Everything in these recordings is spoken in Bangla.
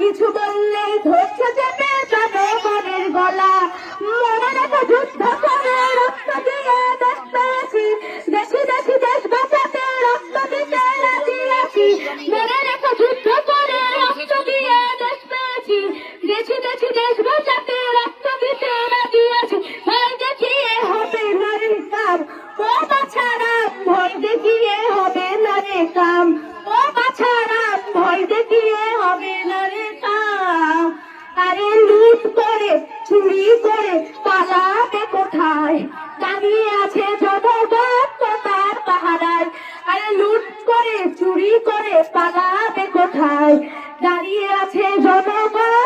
কিছু বললেই ধরছে চেপে জনগণের গলা। মনে রেখো যুদ্ধ করে রক্ত দিয়ে দেশ পেয়েছি দেশি দেশি দেশ বাঁচাতে রক্ত দিতে রাজি আছি। মনে রেখো যুদ্ধ করে রক্ত দিয়ে দেশ পেয়েছি দেশি দেশি দেশ বাঁচাতে রক্ত দিতে রাজি আছি। ভয় দেখিয়ে হবে নারীর কাম ও বাছারা ভয় দেখিয়ে হবে নারীর কাম ও বাছারা ভয় দেখিয়ে হবে নারীর কাম আরে লুট করে, চুরি করে পালাবে কোথায়? দাঁড়িয়ে আছে জনগণ তার পাহারায়। আরে লুট করে, চুরি করে পালাবে কোথায়? দাঁড়িয়ে আছে জনগণ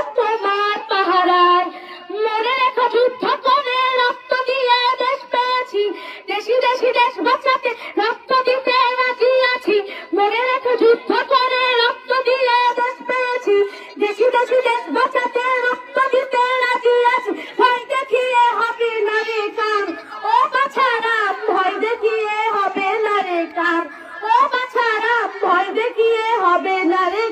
দেখিয়ে হবে না রে